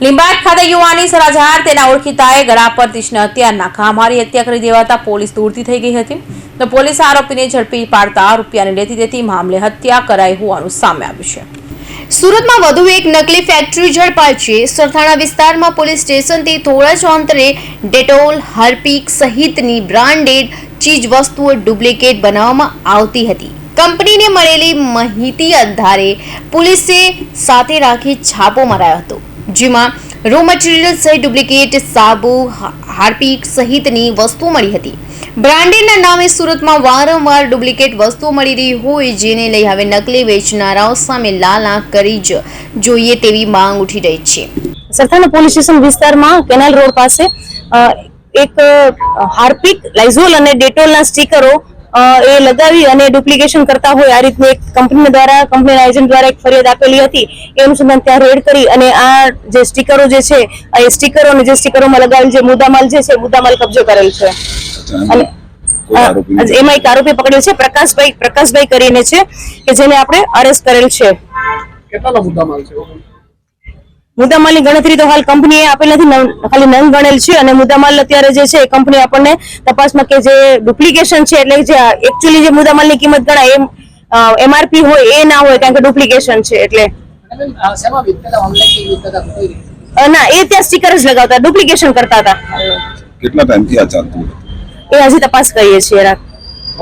લીંબાયત ખાતે યુવાની સરાજહાર તેના ઓળખીતાએ ગળા પર તીક્ષ્ણ હત્યાના ઘા મારી હત્યા કરી દેવાતા પોલીસ દૂરથી થઈ ગઈ હતી. તો પોલીસ આરોપીને ઝડપી પાડતા રૂપિયાને લેતી દેતી મામલે હત્યા કરાઈ હોવાનું સામે આવ્યું છે. સુરતમાં વધુ એક નકલી ફેક્ટરી ઝડપાઈ છે. સરથાણા વિસ્તારમાં પોલીસ સ્ટેશનથી થોડા જ અંતરે ડેટોલ, હાર્પિક સહિતની બ્રાન્ડેડ ચીજ વસ્તુઓ ડુપ્લિકેટ બનાવવામાં આવતી હતી. કંપનીને મળેલી માહિતી આધારે પોલીસે સાથે રાખી છાપો મરાયો હતો. જેમાં રો મટીરિયલ સહિત ડુપ્લિકેટ સાબુ હાર્પિક સહિતની વસ્તુઓ મળી હતી. બ્રાન્ડેડના નામે સુરતમાં વારંવાર ડુપ્લિકેટ વસ્તુઓ મળી રહી હોય જેને લઈ હવે નકલી વેચનારાઓ સામે લાલ આંખ કરી જ જોઈએ તેવી માંગ ઉઠી રહી છે. સરથાના પોલીસ સ્ટેશન વિસ્તારમાં કેનાલ રોડ પાસે એક હાર્પિક, લાઇઝોલ અને ડેટોલના સ્ટીકરો એ લગાવી અને ડુપ્લિકેશન કરતા હોય આ રીતની એક કંપની દ્વારા કંપનીના એજન્ટ દ્વારા એક ફરિયાદ આપેલી હતી. એ અનુસંધાન ત્યાં રેડ કરી અને આ જે સ્ટીકરો જે છે આ એ સ્ટીકરો અને જે સ્ટીકરોમાં લગાવેલ જે મુદ્દામાલ જે છે મુદ્દામાલ કબજો કરેલ છે. અને એમાં એક આરોપી પકડ્યો છે પ્રકાશભાઈ પ્રકાશભાઈ કરીને છે કે જેને આપણે અરેસ્ટ કરેલ છે. કેટલા મુદ્દામાલ છે? મુદ્દામાલની ગણતરી તો હાલ કંપનીએ આપેલ નથી ખાલી નંગ ગણેલ છે અને મુદ્દામાલ અત્યારે જે છે એ કંપની આપણને તપાસમાં કે જે ડુપ્લિકેશન છે એટલે જે એકચ્યુઅલી જે મુદ્દામાલની કિંમત ગણાય એમ એમઆરપી હોય એ ના હોય કારણ કે ડુપ્લિકેશન છે એટલે. ના એ ત્યાં સ્ટીકર જ લગાવતા ડુપ્લિકેશન કરતા હતા. કેટલા ટાઈમથી આ ચાલતું એ હજી તપાસ કરીએ છીએ